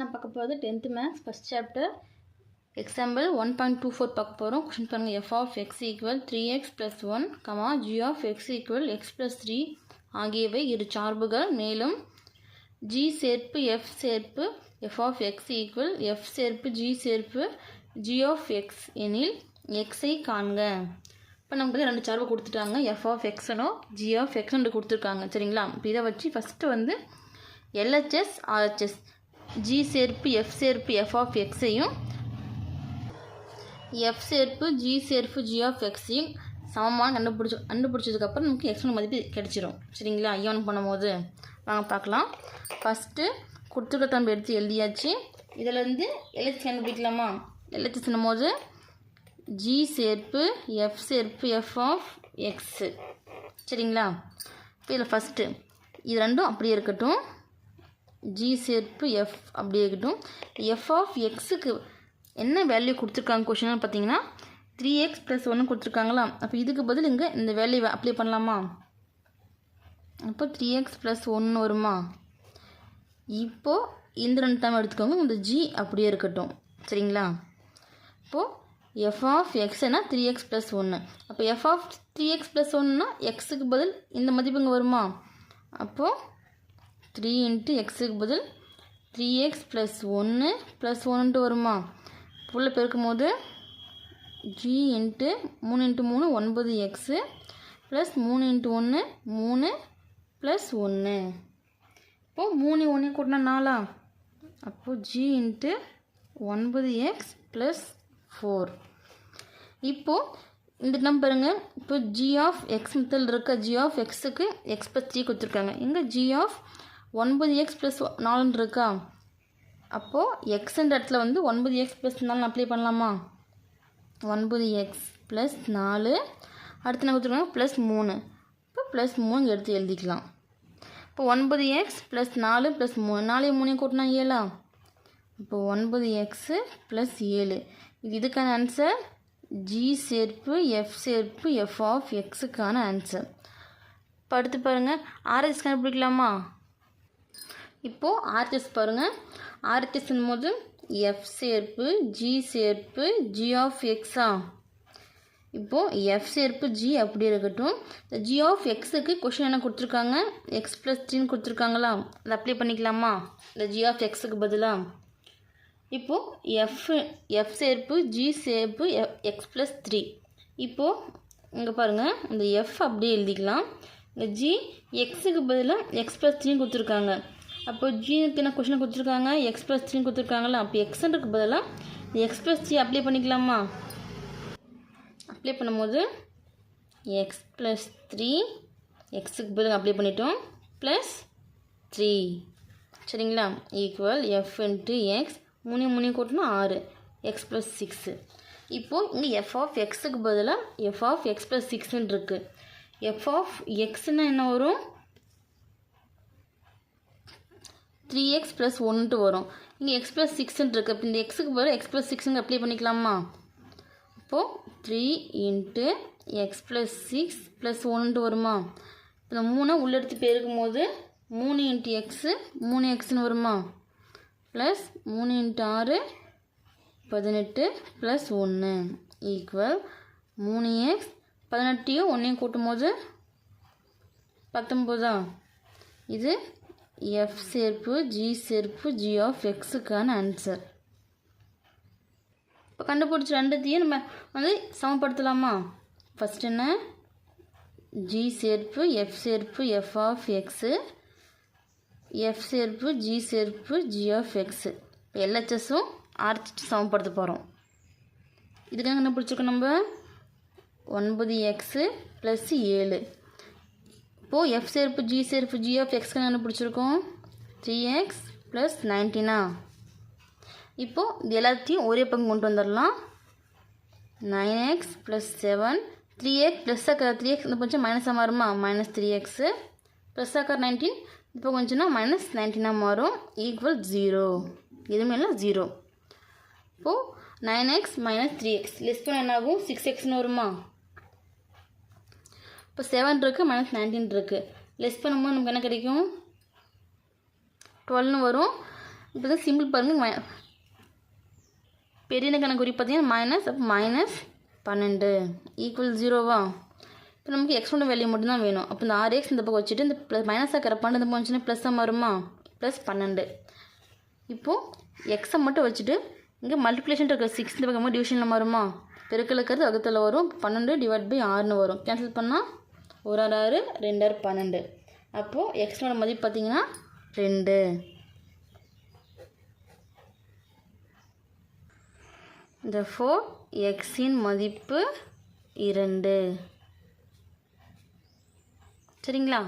நான் பார்க்க போகிறது tenth maths first chapter example one point two four பார்க்க போகிறோம் கொஷின் பாருங்கள் f of x equal three x plus one comma g of x equal x plus three ஆகியவை இரு சார்புகள். மேலும் ஜி சேர்ப்பு எஃப் சேர்ப்பு f of x equal f சேர்ப்பு ஜி சேர்ப்பு ஜி ஆஃப் எக்ஸ் எனில் எக்ஸை காண்க. இப்போ நமக்கு வந்து ரெண்டு சார்பு கொடுத்துட்டாங்க. எஃப் ஆஃப் எக்ஸனோ ஜி ஆஃப் எக்ஸ்னு கொடுத்துருக்காங்க. சரிங்களா? இப்போ இதை வச்சு ஃபஸ்ட்டு வந்து எல்ஹெச்எஸ் ஆர்ஹெச்எஸ் ஜி சேர்ப்பு எஃப் சேர்ப்பு எஃப் ஆஃப் எக்ஸையும் எஃப் சேர்ப்பு ஜி சேர்ப்பு ஜி ஆஃப் எக்ஸையும் சமமான கண்டுபிடிச்சி கண்டுபிடிச்சதுக்கப்புறம் நமக்கு எக்ஸோட மதிப்பு கிடச்சிரும். சரிங்களா? ஐயோன் பண்ணும்போது. வாங்க பார்க்கலாம். ஃபஸ்ட்டு கொடுத்துருக்க நம்ம எடுத்து எழுதியாச்சு. இதிலேருந்து எல்ஹெச் கண்டுபிடிக்கலாமா? எல்ஹெச் போது ஜி சேர்ப்பு எஃப் சேர்ப்பு எஃப் ஆஃப் எக்ஸு சரிங்களா? இப்போ இதில் ஃபஸ்ட்டு இது ரெண்டும் அப்படியே இருக்கட்டும். ஜி சேர்ப்பு எஃப் அப்படியே இருக்கட்டும். எஃப் ஆஃப் எக்ஸுக்கு என்ன வேல்யூ கொடுத்துருக்காங்க கொஷின் பார்த்தீங்கன்னா த்ரீ எக்ஸ் ப்ளஸ் ஒன்று கொடுத்துருக்காங்களா அப்போ இதுக்கு பதில் இங்கே இந்த வேல்யூ அப்ளை பண்ணலாமா? அப்போ த்ரீ எக்ஸ் ப்ளஸ் ஒன்று வருமா? இப்போது இந்த ரெண்டு டைம் எடுத்துக்கோங்க. இந்த ஜி அப்படியே இருக்கட்டும். சரிங்களா? இப்போது எஃப் ஆஃப் எக்ஸ்னா த்ரீ எக்ஸ் ப்ளஸ் ஒன்று அப்போ f of three x plus ஒன்றுனா எக்ஸுக்கு பதில் இந்த மதிப்பு இங்கே வருமா? அப்போது த்ரீ இன்ட்டு எக்ஸுக்கு பதில் த்ரீ எக்ஸ் ப்ளஸ் ஒன்று ப்ளஸ் ஒன்றுன்ட்டு வருமா? உள்ள பெருக்கும் போது ஜி இன்ட்டு மூணு இன்ட்டு மூணு ஒன்பது எக்ஸு ப்ளஸ் மூணு இன்ட்டு ஒன்று மூணு ப்ளஸ் ஒன்று இப்போது மூணு ஒன்று கூட்டினா நாலா? அப்போது ஜி இன்ட்டு ஒன்பது எக்ஸ் ப்ளஸ் ஃபோர் இப்போது இந்த நம்பருங்க இப்போ ஜி ஆஃப் எக்ஸ் மெத்தல் இருக்க. ஜி ஆஃப் எக்ஸுக்கு எக்ஸ் ப்ளஸ் த்ரீ கொடுத்துருக்காங்க. இங்கே ஜி ஆஃப் ஒன்பது எக்ஸ் ப்ளஸ் நாலுன்னு இருக்கா? அப்போது எக்ஸுன்ற இடத்துல வந்து ஒன்பது எக்ஸ் ப்ளஸ் நாலு அப்ளை பண்ணலாமா? ஒன்பது எக்ஸ் ப்ளஸ் நாலு. அடுத்து என்ன கொடுத்துருக்கோம்? ப்ளஸ் மூணு. இப்போ ப்ளஸ் மூணு எடுத்து எழுதிக்கலாம். இப்போ ஒன்பது எக்ஸ் ப்ளஸ் நாலு ப்ளஸ் மூணு நாலையும் மூணையும் கூட்டினா ஏழா? இப்போ ஒன்பது எக்ஸு ப்ளஸ் ஏழு. இது இதுக்கான ஆன்சர் ஜி சேர்ப்பு எஃப் சேர்ப்பு எஃப் ஆஃப் எக்ஸுக்கான ஆன்சர் இப்போ அடுத்து பாருங்கள் ஆர்எஸ் கண்டுபிடிக்கலாமா? இப்போது ஆர்எஸ் பாருங்கள் ஆர்எஸ்ன் போது எஃப் சேர்ப்பு ஜி சேர்ப்பு ஜி ஆஃப் எக்ஸா இப்போது எஃப் சேர்ப்பு ஜி அப்படி இருக்கட்டும். இந்த ஜி ஆஃப் எக்ஸுக்கு கொஷின் என்ன கொடுத்துருக்காங்க? எக்ஸ் ப்ளஸ் த்ரீன்னு கொடுத்துருக்காங்களா? அதை அப்ளை பண்ணிக்கலாமா? இந்த ஜி ஆஃப் எக்ஸுக்கு பதிலாக இப்போது எஃப் எஃப் சேர்ப்பு ஜி சேர்ப்பு எக்ஸ் ப்ளஸ் த்ரீ இப்போது இங்கே பாருங்கள் இந்த எஃப் அப்படியே எழுதிக்கலாம். இந்த ஜி எக்ஸுக்கு பதிலாக எக்ஸ் ப்ளஸ் த்ரீன்னு கொடுத்துருக்காங்க. அப்போ ஜீனுக்கு என்ன கொஷின் கொடுத்துருக்காங்க? எக்ஸ் ப்ளஸ் த்ரீன்னு கொடுத்துருக்காங்களா அப்போ எக்ஸுன்றதுக்கு பதிலாக எக்ஸ் ப்ளஸ் த்ரீ அப்ளை பண்ணிக்கலாமா? அப்ளை பண்ணும்போது எக்ஸ் ப்ளஸ் த்ரீ எக்ஸுக்கு பதிலாக அப்ளை பண்ணிட்டோம். ப்ளஸ் த்ரீ சரிங்களா? ஈக்குவல் எஃப் இன்ட்டு எக்ஸ் மூணு மூணு கூட்டினா ஆறு. எக்ஸ் ப்ளஸ் சிக்ஸு இப்போது இங்கே எஃப் ஆஃப் எக்ஸுக்கு பதிலாக எஃப் ஆஃப் எக்ஸ் ப்ளஸ் சிக்ஸ்ன்னு இருக்குது எஃப் ஆஃப் எக்ஸ்னால் என்ன வரும்? த்ரீ எக்ஸ் ப்ளஸ் ஒன்ட்டு வரும். இங்கே எக்ஸ் ப்ளஸ் சிக்ஸ்ன்னு இருக்குது இப்போ இந்த எக்ஸுக்கு பதிலாக எக்ஸ் ப்ளஸ் சிக்ஸுங்க அப்ளை பண்ணிக்கலாமா? அப்போது three into x plus six plus ஒன்ட்டு வருமா? இந்த மூணை உள்ளெடுத்து பெருக்கும் போது மூணு இன்ட்டு எக்ஸு மூணு எக்ஸ்னு வருமா? ப்ளஸ் மூணு இன்ட்டு ஆறு பதினெட்டு ப்ளஸ் ஒன்று ஈக்குவல் மூணு எக்ஸ் பதினெட்டையும் ஒன்றையும் கூட்டும் போது பத்தொம்போதா இது எஃப் சேர்ப்பு ஜி சேர்ப்பு ஜி ஆஃப் எக்ஸுக்கான ஆன்சர் இப்போ கண்டுபிடிச்ச ரெண்டுத்தையும் நம்ம வந்து சமப்படுத்தலாமா? ஃபஸ்ட் என்ன? ஜி சேர்ப்பு எஃப் சேர்ப்பு எஃப் ஆஃப் எக்ஸு எஃப் சேர்ப்பு ஜி சேர்ப்பு ஜி ஆஃப் எக்ஸு எல்ஹெச்எஸும் ஆர்ஹெச் சமப்படுத்த போகிறோம் இதுக்காக என்ன பிடிச்சிருக்கோம் நம்ம? ஒன்பது எக்ஸு ப்ளஸ் ஏழு. இப்போது எஃப் சேர்ப்பு ஜி சேர்ப்பு ஜி ஆஃப் எக்ஸ்க்கு என்ன பிடிச்சிருக்கோம்? த்ரீ எக்ஸ் ப்ளஸ் நைன்டீனா இப்போது இது எல்லாத்தையும் ஒரே பக்கம் கொண்டு வந்துடலாம். Nine x plus seven three x plus Aakar three X இந்த கொஞ்சம் மைனஸாக மாறுமா? மைனஸ் த்ரீ எக்ஸு ப்ளஸ் ஆக்கார் நைன்டீன் இப்போ கொஞ்சம்னா மைனஸ் நைன்டீனாக மாறும். ஈக்குவல் ஜீரோ எதுவுமே இல்லை ஜீரோ இப்போது nine x minus three x less பண்ண என்ன ஆகும் சிக்ஸ் எக்ஸ்னு வருமா? இப்போ செவன் இருக்குது மைனஸ் நைன்டீன் இருக்குது லெஸ் பண்ணும்போது நமக்கு என்ன கிடைக்கும்? டுவெல்னு வரும். இப்போ தான் சிம்பிள் பாருங்கள் பெரிய கணக்கு குறி பார்த்தீங்கன்னா மைனஸ் அப்போ மைனஸ் பன்னெண்டு. ஈக்குவல் ஜீரோவா இப்போ நமக்கு எக்ஸோட வேல்யூ மட்டும்தான் வேணும். அப்போ இந்த ஆறு எக்ஸ் இந்த பக்கம் வச்சுட்டு இந்த ப்ளஸ் மைனஸாக இருக்கிற இந்த போச்சுன்னா ப்ளஸ் தான் வருமா ப்ளஸ் பன்னெண்டு. இப்போது எக்ஸை மட்டும் வச்சுட்டு இங்கே மல்டிப்ளேஷன் இருக்கிற சிக்ஸ் இந்த பக்கமாக டிவிஷனில் வருமா பெருக்கல் இருக்கிறது வகுத்தில் வரும். பன்னெண்டு டிவைட் பை ஆறுன்னு வரும். கேன்சல் பண்ணால் ஒரு ஆறு ஆறு ரெண்டு ஆறு பன்னெண்டு அப்போது எக்ஸோட மதிப்பு பார்த்தீங்கன்னா ரெண்டு. இந்த ஃபோர் எக்ஸின் மதிப்பு இரண்டு. சரிங்களா?